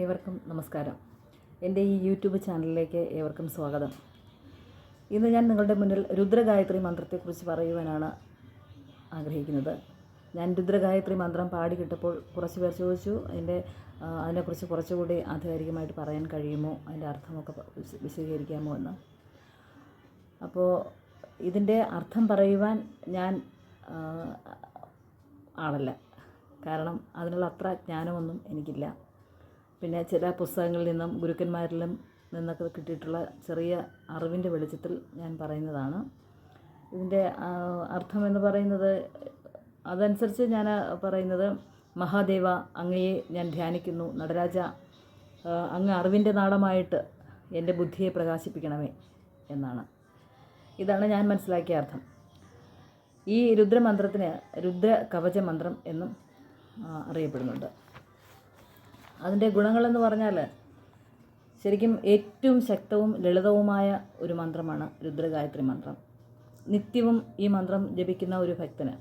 ഏവർക്കും നമസ്കാരം. എന്റെ ഈ യൂട്യൂബ് ചാനലിലേക്ക് ഏവർക്കും സ്വാഗതം. ഇന്ന് ഞാൻ നിങ്ങളുടെ മുന്നിൽ രുദ്രഗായത്രി മന്ത്രത്തെക്കുറിച്ച് പറയുവാനാണ് ആഗ്രഹിക്കുന്നത്. ഞാൻ രുദ്രഗായത്രി മന്ത്രം പാടി കിട്ടപ്പോൾ കുറച്ച് പേർ ചോദിച്ചു അതിന്റെ അതിനെക്കുറിച്ച് കുറച്ചുകൂടി ആധികാരികമായിട്ട് പറയാൻ കഴിയുമോ? അതിന്റെ അർത്ഥമൊക്കെ വിശദീകരിക്കാമോ എന്ന്? അപ്പോൾ ഇതിന്റെ അർത്ഥം പറയുവാൻ ഞാൻ ആളല്ല. കാരണം അതിനുള്ള അത്ര ജ്ഞാനമൊന്നും എനിക്കില്ല. പിന്നെ ചില പുസ്തകങ്ങളിൽ നിന്നും ഗുരുക്കന്മാരിലും നിന്നൊക്കെ കിട്ടിയിട്ടുള്ള ചെറിയ അറിവിന്റെ വെളിച്ചത്തിൽ ഞാൻ പറയുന്നതാണ്. ഇതിന്റെ അർത്ഥമെന്ന് പറയുന്നത് അതനുസരിച്ച് ഞാൻ പറയുന്നത് മഹാദേവ അങ്ങയെ ഞാൻ ധ്യാനിക്കുന്നു നടരാജ അങ്ങ് അറിവിന്റെ നാളമായിട്ട് എന്റെ ബുദ്ധിയെ പ്രകാശിപ്പിക്കണമേ എന്നാണ്. ഇതാണ് ഞാൻ മനസ്സിലാക്കിയ അർത്ഥം. ഈ രുദ്രമന്ത്രത്തിന് രുദ്ര കവച മന്ത്രം എന്നും അറിയപ്പെടുന്നുണ്ട്. അതിന്റെ ഗുണങ്ങളെന്ന് പറഞ്ഞാൽ ശരിക്കും ഏറ്റവും ശക്തവും ലളിതവുമായ ഒരു മന്ത്രമാണ് രുദ്രഗായത്രി മന്ത്രം. നിത്യവും ഈ മന്ത്രം ജപിക്കുന്ന ഒരു ഭക്തന്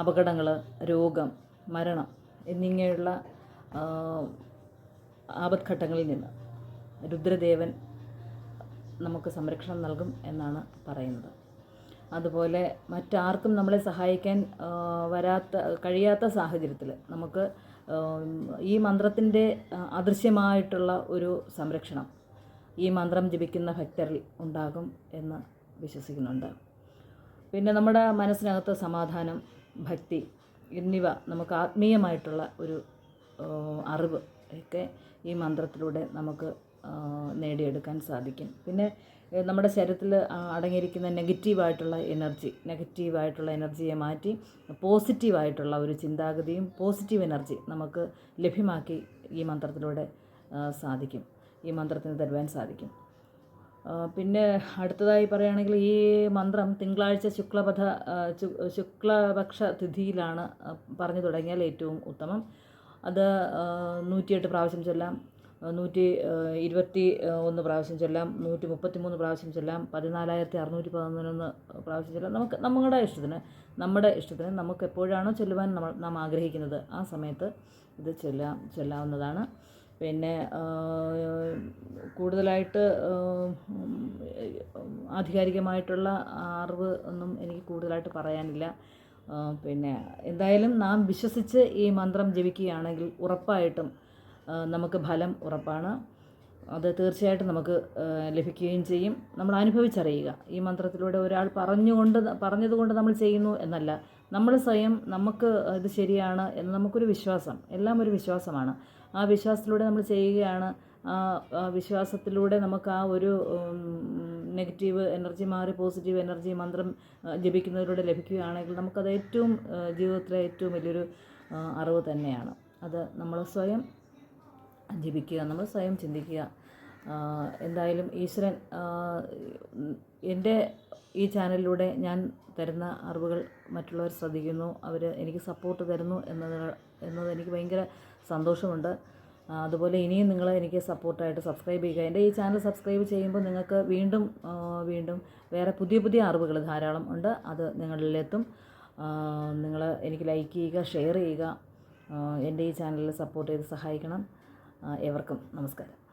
അപകടങ്ങൾ രോഗം മരണം എന്നിങ്ങനെയുള്ള ആപത്ഘട്ടങ്ങളിൽ നിന്ന് രുദ്രദേവൻ നമുക്ക് സംരക്ഷണം നൽകും എന്നാണ് പറയുന്നത്. അതുപോലെ മറ്റാർക്കും നമ്മളെ സഹായിക്കാൻ വരാത്ത കഴിയാത്ത സാഹചര്യത്തിൽ നമുക്ക് ഈ മന്ത്രത്തിന്റെ അദൃശ്യമായിട്ടുള്ള ഒരു സംരക്ഷണം ഈ മന്ത്രം ജപിക്കുന്ന ഭക്തരിൽ ഉണ്ടാകും എന്ന് വിശ്വസിക്കുന്നുണ്ട്. പിന്നെ നമ്മുടെ മനസ്സിനകത്ത് സമാധാനം ഭക്തി എന്നിവ നമുക്ക് ആത്മീയമായിട്ടുള്ള ഒരു അറിവ് ഒക്കെ ഈ മന്ത്രത്തിലൂടെ നമുക്ക് നേടിയെടുക്കാൻ സാധിക്കും. പിന്നെ നമ്മുടെ ശരീരത്തിൽ അടങ്ങിയിരിക്കുന്ന നെഗറ്റീവായിട്ടുള്ള എനർജി നെഗറ്റീവായിട്ടുള്ള എനർജിയെ മാറ്റി പോസിറ്റീവായിട്ടുള്ള ഒരു ചിന്താഗതിയും പോസിറ്റീവ് എനർജി നമുക്ക് ലഭ്യമാക്കി ഈ മന്ത്രത്തിലൂടെ സാധിക്കും. ഈ മന്ത്രത്തിന് തരുവാൻ സാധിക്കും. പിന്നെ അടുത്തതായി പറയുകയാണെങ്കിൽ ഈ മന്ത്രം തിങ്കളാഴ്ച ശുക്ലപഥ ശുക്ലപക്ഷ തിഥിയിലാണ് പറഞ്ഞു തുടങ്ങിയാൽ ഏറ്റവും ഉത്തമം. അത് നൂറ്റിയെട്ട് പ്രാവശ്യം ചൊല്ലാം. നൂറ്റി ഇരുപത്തി ഒന്ന് പ്രാവശ്യം ചൊല്ലാം നൂറ്റി മുപ്പത്തി മൂന്ന് പ്രാവശ്യം ചൊല്ലാം പതിനാലായിരത്തി അറുന്നൂറ്റി പതിനൊന്ന് പ്രാവശ്യം ചൊല്ലാം. നമുക്ക് നമ്മുടെ ഇഷ്ടത്തിന് നമ്മുടെ ഇഷ്ടത്തിന് നമുക്ക് എപ്പോഴാണോ ചൊല്ലുവാൻ നമ്മൾ നാം ആഗ്രഹിക്കുന്നത് ആ സമയത്ത് ഇത് ചൊല്ലാം ചൊല്ലാവുന്നതാണ്. പിന്നെ കൂടുതലായിട്ട് ആധികാരികമായിട്ടുള്ള അറിവ് ഒന്നും എനിക്ക് കൂടുതലായിട്ട് പറയാനില്ല. പിന്നെ എന്തായാലും നാം വിശ്വസിച്ച് ഈ മന്ത്രം ജപിക്കുകയാണെങ്കിൽ ഉറപ്പായിട്ടും നമുക്ക് ഫലം ഉറപ്പാണ്. അത് തീർച്ചയായിട്ടും നമുക്ക് ലഭിക്കുകയും ചെയ്യും. നമ്മൾ അനുഭവിച്ചറിയുക. ഈ മന്ത്രത്തിലൂടെ ഒരാൾ പറഞ്ഞുകൊണ്ട് പറഞ്ഞതുകൊണ്ട് നമ്മൾ ചെയ്യുന്നു എന്നല്ല. നമ്മൾ സ്വയം നമുക്ക് ഇത് ശരിയാണ് എന്ന് നമുക്കൊരു വിശ്വാസം. എല്ലാം ഒരു വിശ്വാസമാണ്. ആ വിശ്വാസത്തിലൂടെ നമ്മൾ ചെയ്യുകയാണ്. ആ വിശ്വാസത്തിലൂടെ നമുക്ക് ആ ഒരു നെഗറ്റീവ് എനർജി മാറി പോസിറ്റീവ് എനർജി മന്ത്രം ജപിക്കുന്നതിലൂടെ ലഭിക്കുകയാണെങ്കിൽ നമുക്കത് ഏറ്റവും ജീവിതത്തിലെ ഏറ്റവും വലിയൊരു അറിവ് തന്നെയാണ്. അത് നമ്മൾ സ്വയം ജപിക്കുക നമ്മൾ സ്വയം ചിന്തിക്കുക. എന്തായാലും ഈശ്വരൻ എന്റെ ഈ ചാനലിലൂടെ ഞാൻ തരുന്ന അറിവുകൾ മറ്റുള്ളവർ ശ്രദ്ധിക്കുന്നു അവർ എനിക്ക് സപ്പോർട്ട് തരുന്നു എന്നത് എന്നത് എനിക്ക് ഭയങ്കര സന്തോഷമുണ്ട്. അതുപോലെ ഇനിയും നിങ്ങൾ എനിക്ക് സപ്പോർട്ടായിട്ട് സബ്സ്ക്രൈബ് ചെയ്യുക. എന്റെ ഈ ചാനൽ സബ്സ്ക്രൈബ് ചെയ്യുമ്പോൾ നിങ്ങൾക്ക് വീണ്ടും വീണ്ടും വേറെ പുതിയ പുതിയ അറിവുകൾ ധാരാളം ഉണ്ട്. അത് നിങ്ങളിലെത്തും. നിങ്ങൾ എനിക്ക് ലൈക്ക് ചെയ്യുക ഷെയർ ചെയ്യുക. എന്റെ ഈ ചാനലിൽ സപ്പോർട്ട് ചെയ്ത് സഹായിക്കണം. ഏവർക്കും നമസ്കാരം.